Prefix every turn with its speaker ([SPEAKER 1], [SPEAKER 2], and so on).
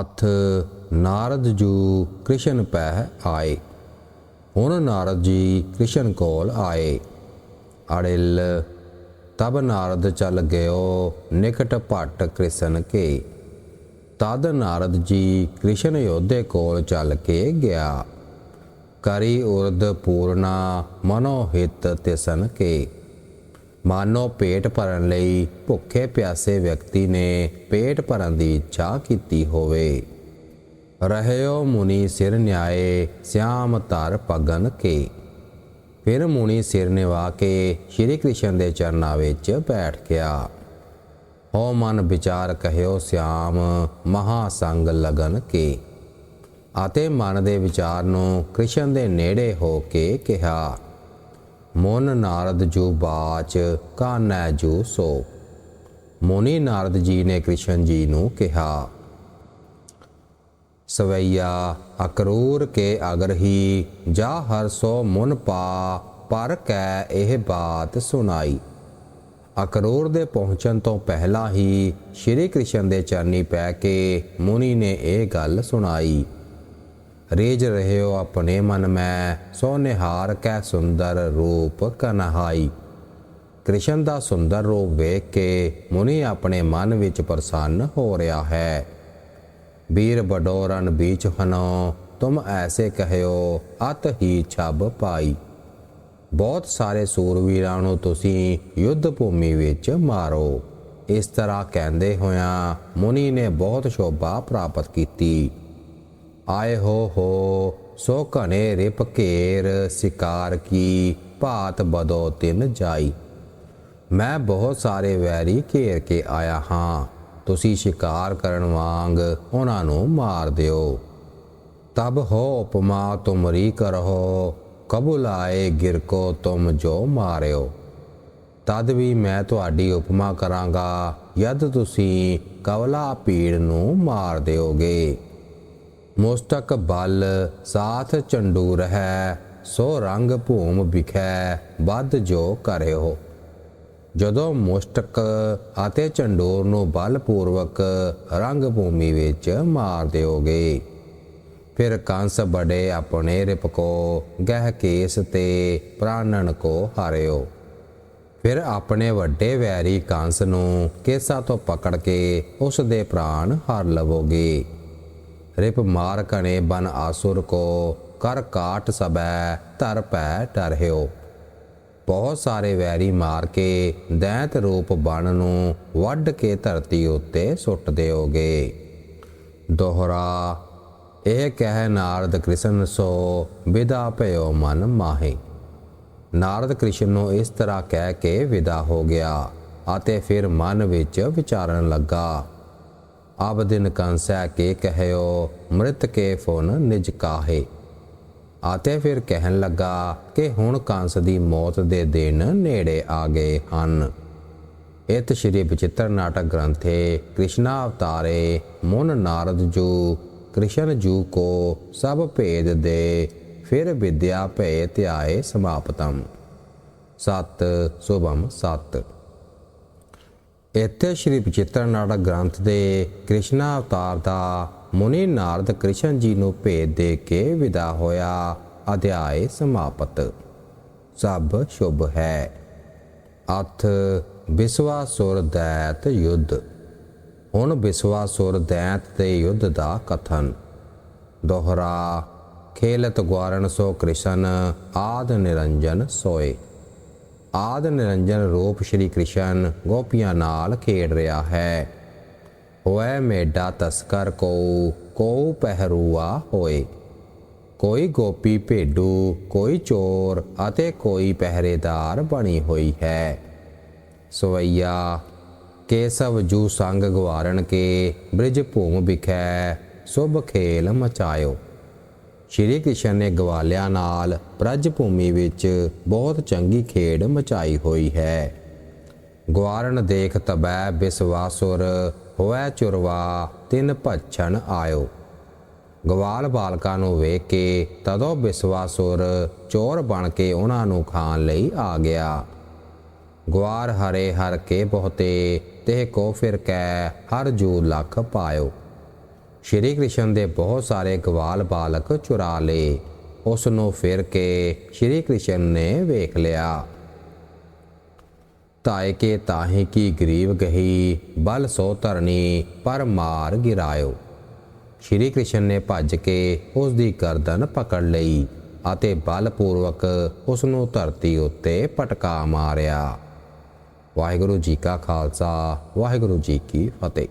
[SPEAKER 1] ਅਥ ਨਾਰਦ ਜੂ ਕ੍ਰਿਸ਼ਨ ਪਹਿ ਆਏ। ਹੁਣ ਨਾਰਦ ਜੀ ਕ੍ਰਿਸ਼ਨ ਕੋਲ ਆਏ। ਅੜਿਲ, ਤਬ ਨਾਰਦ ਚੱਲ ਗਇਓ, ਨਿਕਟ ਭਟ ਕ੍ਰਿਸ਼ਨ ਕੇ। ਤਦ ਨਾਰਦ ਜੀ ਕ੍ਰਿਸ਼ਨ ਯੋਧੇ ਕੋਲ ਚੱਲ ਕੇ ਗਿਆ। ਕਰੀ ਉਰਦ ਪੂਰਨਾ, ਮਨੋਹਿਤ ਤਿਸਨ ਕੇ। ਮਾਨੋ ਪੇਟ ਭਰਨ ਲਈ ਭੁੱਖੇ ਪਿਆਸੇ ਵਿਅਕਤੀ ਨੇ ਪੇਟ ਭਰਨ ਦੀ ਇੱਛਾ ਕੀਤੀ ਹੋਵੇ। ਰਹਿਓ ਮੁਨੀ ਸਿਰ ਨਿਆਏ, ਸਿਆਮ ਧਰ ਪਗਨ ਕੇ। ਫਿਰ ਮੁਨੀ ਸਿਰ ਨਿਵਾ ਕੇ ਸ਼੍ਰੀ ਕ੍ਰਿਸ਼ਨ ਦੇ ਚਰਨਾਂ ਵਿੱਚ ਬੈਠ ਗਿਆ। ਹੋ ਮਨ ਵਿਚਾਰ ਕਹਿਓ ਸਿਆਮ, ਮਹਾ ਸੰਗ ਲਗਨ ਕੇ। ਅਤੇ ਮਨ ਦੇ ਵਿਚਾਰ ਨੂੰ ਕ੍ਰਿਸ਼ਨ ਦੇ ਨੇੜੇ ਹੋ ਕੇ ਕਿਹਾ ਮਨ ਨਾਰਦ ਜੂ ਬਾਚ ਕਾਨੈ ਜੂ ਸੋ। ਮੋਨੀ ਨਾਰਦ ਜੀ ਨੇ ਕ੍ਰਿਸ਼ਨ ਜੀ ਨੂੰ ਕਿਹਾ, ਸਵਈਆ, ਅਕਰੂਰ ਕੇ ਅਗਰ ਹੀ ਜਾ ਹਰ ਸੋ ਮਨ ਪਾ, ਪਰ ਕੈ ਇਹ ਬਾਤ ਸੁਣਾਈ। ਅਕਰੂਰ ਦੇ ਪਹੁੰਚਣ ਤੋਂ ਪਹਿਲਾਂ ਹੀ ਸ਼੍ਰੀ ਕ੍ਰਿਸ਼ਨ ਦੇ ਚਰਨੀ ਪੈ ਕੇ ਮੁਨੀ ਨੇ ਇਹ ਗੱਲ ਸੁਣਾਈ। ਰੇਜ ਰਹਿਓ ਆਪਣੇ ਮਨ ਮੈਂ ਸੋ ਨਿਹਾਰ ਕੈ ਸੁੰਦਰ ਰੂਪ ਕਨਹਾਈ। ਕ੍ਰਿਸ਼ਨ ਦਾ ਸੁੰਦਰ ਰੂਪ ਵੇਖ ਕੇ ਮੁਨੀ ਆਪਣੇ ਮਨ ਵਿੱਚ ਪ੍ਰਸੰਨ ਹੋ ਰਿਹਾ ਹੈ। ਵੀਰ ਬਡੋਰਨ ਬੀਚ ਹਨੋ ਤੁਮ ਐਸੇ ਕਹਿਓ, ਅਤ ਹੀ ਛਬ ਪਾਈ। ਬਹੁਤ ਸਾਰੇ ਸੂਰਵੀਰਾਂ ਨੂੰ ਤੁਸੀਂ ਯੁੱਧ ਭੂਮੀ ਵਿੱਚ ਮਾਰੋ। ਇਸ ਤਰ੍ਹਾਂ ਕਹਿੰਦੇ ਹੋਇਆਂ ਮੁਨੀ ਨੇ ਬਹੁਤ ਸ਼ੋਭਾ ਪ੍ਰਾਪਤ ਕੀਤੀ। ਆਏ ਹੋ ਹੋ, ਸੋ ਘਣੇ ਰਿਪ ਘੇਰ ਸਿਕਾਰ ਕੀ ਭਾਤ ਬਦੋ ਤਿਨ ਜਾਈ। ਮੈਂ ਬਹੁਤ ਸਾਰੇ ਵੈਰੀ ਘੇਰ ਕੇ ਆਇਆ ਹਾਂ, ਤੁਸੀਂ ਸ਼ਿਕਾਰ ਕਰਨ ਵਾਂਗ ਉਹਨਾਂ ਨੂੰ ਮਾਰ ਦਿਓ। ਤਬ ਹੋ ਉਪਮਾ ਤੁਮਰੀ ਕਰੋ ਕਬੂਲ ਆਏ ਗਿਰ ਕੋ ਤੁਮ ਜੋ ਮਾਰਿਓ। ਤਦ ਵੀ ਮੈਂ ਤੁਹਾਡੀ ਉਪਮਾ ਕਰਾਂਗਾ, ਯਦ ਤੁਸੀਂ ਕਵਲਾ ਪੀੜ ਨੂੰ ਮਾਰ ਦਿਓਗੇ। ਮੁਸਤਕ ਬਲ ਸਾਥ ਚੰਡੂਰ ਹੈ, ਸੋ ਰੰਗ ਭੂਮ ਵਿਖੈ, ਵੱਧ ਜੋ ਕਰਿਓ। ਜਦੋਂ ਮੁਸਤਕ ਅਤੇ ਚੰਡੂਰ ਨੂੰ ਬਲਪੂਰਵਕ ਰੰਗ ਭੂਮੀ ਵਿੱਚ ਮਾਰ ਦਿਓਗੇ, ਫਿਰ ਕੰਸ ਬੜੇ ਆਪਣੇ ਰਿਪ ਕੋ, ਗਹਿ ਕੇਸ ਤੇ ਪ੍ਰਾਨਣ ਕੋ ਹਾਰਿਓ। ਫਿਰ ਆਪਣੇ ਵੱਡੇ ਵੈਰੀ ਕੰਸ ਨੂੰ ਕੇਸਾ ਤੋਂ ਪਕੜ ਕੇ ਉਸ ਦੇ ਪ੍ਰਾਣ ਹਾਰ ਲਵੋਗੇ। ਰਿਪ ਮਾਰ ਕਣੇ ਬਨ ਆਸੁਰ ਕੋ, ਕਰ ਕਾਟ ਸਬੈ ਧਰ ਪੈ ਟਰਹਿਓ। ਬਹੁਤ ਸਾਰੇ ਵੈਰੀ ਮਾਰ ਕੇ ਦੈਂਤ ਰੂਪ ਬਣ ਨੂੰ ਵੱਢ ਕੇ ਧਰਤੀ ਉੱਤੇ ਸੁੱਟ ਦਿਓਗੇ। ਦੋਹਰਾ, ਇਹ ਕਹਿ ਨਾਰਦ ਕ੍ਰਿਸ਼ਨ ਸੋ, ਵਿਦਾ ਭਇਓ ਮਨ ਮਾਹੇ। ਨਾਰਦ ਕ੍ਰਿਸ਼ਨ ਨੂੰ ਇਸ ਤਰ੍ਹਾਂ ਕਹਿ ਕੇ ਵਿਦਾ ਹੋ ਗਿਆ ਅਤੇ ਫਿਰ ਮਨ ਵਿੱਚ ਵਿਚਾਰਨ ਲੱਗਾ। ਅਬ ਦਿਨ ਕੰਸੈ ਕੇ ਕਹਿਓ, ਮ੍ਰਿਤ ਕੇ ਫੁਨ ਨਿਜ ਕਾਹੇ? ਅਤੇ ਫਿਰ ਕਹਿਣ ਲੱਗਾ ਕਿ ਹੁਣ ਕੰਸ ਦੀ ਮੌਤ ਦੇ ਦਿਨ ਨੇੜੇ ਆ ਗਏ ਹਨ। ਇਤ ਸ਼੍ਰੀ ਬਚਿੱਤਰ ਨਾਟਕ ਗ੍ਰੰਥੇ, ਕ੍ਰਿਸ਼ਨਾ ਅਵਤਾਰੇ, ਮੁਨ ਨਾਰਦ ਜੂ, ਕ੍ਰਿਸ਼ਨ ਜੂ ਕੋ ਸਭ ਭੇਦ ਦੇ, ਫਿਰ ਵਿਦਿਆ ਭੈ ਧਿਆਏ ਸਮਾਪਤਮ। ਸਤ, ਸੁਭਮ ਸਤ। ਇੱਥੇ ਸ਼੍ਰੀ ਬਚਿੱਤਰ ਨਾਟਕ ਗ੍ਰੰਥ ਦੇ ਕ੍ਰਿਸ਼ਨਾ ਅਵਤਾਰ ਦਾ ਮੁਨੀ ਨਾਰਦ ਕ੍ਰਿਸ਼ਨ ਜੀ ਨੂੰ ਭੇਦ ਦੇ ਕੇ ਵਿਦਾ ਹੋਇਆ। ਅਧਿਆਏ ਸਮਾਪਤ। ਸਭ ਸ਼ੁਭ ਹੈ। ਅਥ ਵਿਸਵਾਸੁਰ ਦੈਤ ਯੁੱਧ। ਹੁਣ ਵਿਸਵਾਸੁਰ ਦੈਤ ਦੇ ਯੁੱਧ ਦਾ ਕਥਨ। ਦੋਹਰਾ ਖੇਲਤ ਗਵਾਰਨ ਸੋ ਕ੍ਰਿਸ਼ਨ, ਆਦ ਨਿਰੰਜਨ ਸੋਏ। ਆਦ ਨਿਰੰਜਨ ਰੂਪ ਸ਼੍ਰੀ ਕ੍ਰਿਸ਼ਨ ਗੋਪੀਆਂ ਨਾਲ ਖੇਡ ਰਿਹਾ ਹੈ। ਹੋਏ ਮੇਡਾ ਤਸਕਰ ਕੋ ਕੋ ਪਹਿਰੂਆ ਹੋਏ। ਕੋਈ ਗੋਪੀ ਭੇਡੂ, ਕੋਈ ਚੋਰ ਅਤੇ ਕੋਈ ਪਹਿਰੇਦਾਰ ਬਣੀ ਹੋਈ ਹੈ। ਸਵਈਆ, ਕੇਸਵ ਜੂ ਸੰਗ ਗਵਾਰਨ ਕੇ, ਬ੍ਰਿਜ ਭੂਮ ਵਿਖੈ, ਸੁਭ ਖੇਲ ਮਚਾਇਓ। ਸ਼੍ਰੀ ਕ੍ਰਿਸ਼ਨ ਨੇ ਗਵਾਲਿਆਂ ਨਾਲ ਬ੍ਰਜ ਭੂਮੀ ਵਿੱਚ ਬਹੁਤ ਚੰਗੀ ਖੇਡ ਮਚਾਈ ਹੋਈ ਹੈ। ਗਵਾਰਨ ਦੇਖ ਤਬੈ ਬਿਸਵਾਸੁਰ ਹੋਇ ਚੁਰਵਾ, ਤਿੰਨ ਭੱਛਣ ਆਇਓ। ਗਵਾਲ ਬਾਲਕਾਂ ਨੂੰ ਵੇਖ ਕੇ ਤਦੋਂ ਬਿਸਵਾਸੁਰ ਚੋਰ ਬਣ ਕੇ ਉਹਨਾਂ ਨੂੰ ਖਾਣ ਲਈ ਆ ਗਿਆ। ਗਵਾਰ ਹਰੇ ਹਰ ਕੇ ਬਹੁਤੇ ਤੇ ਕੋ ਫਿਰ ਕੈ ਹਰ ਜੂ ਲਖ ਪਾਇਓ। ਸ਼੍ਰੀ ਕ੍ਰਿਸ਼ਨ ਦੇ ਬਹੁਤ ਸਾਰੇ ਗਵਾਲ ਬਾਲਕ ਚੁਰਾ ਲਏ। ਉਸ ਨੂੰ ਫਿਰ ਕੇ ਸ਼੍ਰੀ ਕ੍ਰਿਸ਼ਨ ਨੇ ਵੇਖ ਲਿਆ। ਤਾਏ ਕੇ ਤਾਹੇ ਕੀ ਗਰੀਬ ਗਹੀ, ਬਲ ਸੋ ਧਰਨੀ ਪਰ ਮਾਰ ਗਿਰਾਇਓ। ਸ਼੍ਰੀ ਕ੍ਰਿਸ਼ਨ ਨੇ ਭੱਜ ਕੇ ਉਸ ਦੀ ਗਰਦਨ ਪਕੜ ਲਈ ਅਤੇ ਬਲਪੂਰਵਕ ਉਸ ਨੂੰ ਧਰਤੀ ਉੱਤੇ ਪਟਕਾ ਮਾਰਿਆ। ਵਾਹਿਗੁਰੂ ਜੀ ਕਾ ਖਾਲਸਾ, ਵਾਹਿਗੁਰੂ ਜੀ ਕੀ ਫਤਿਹ।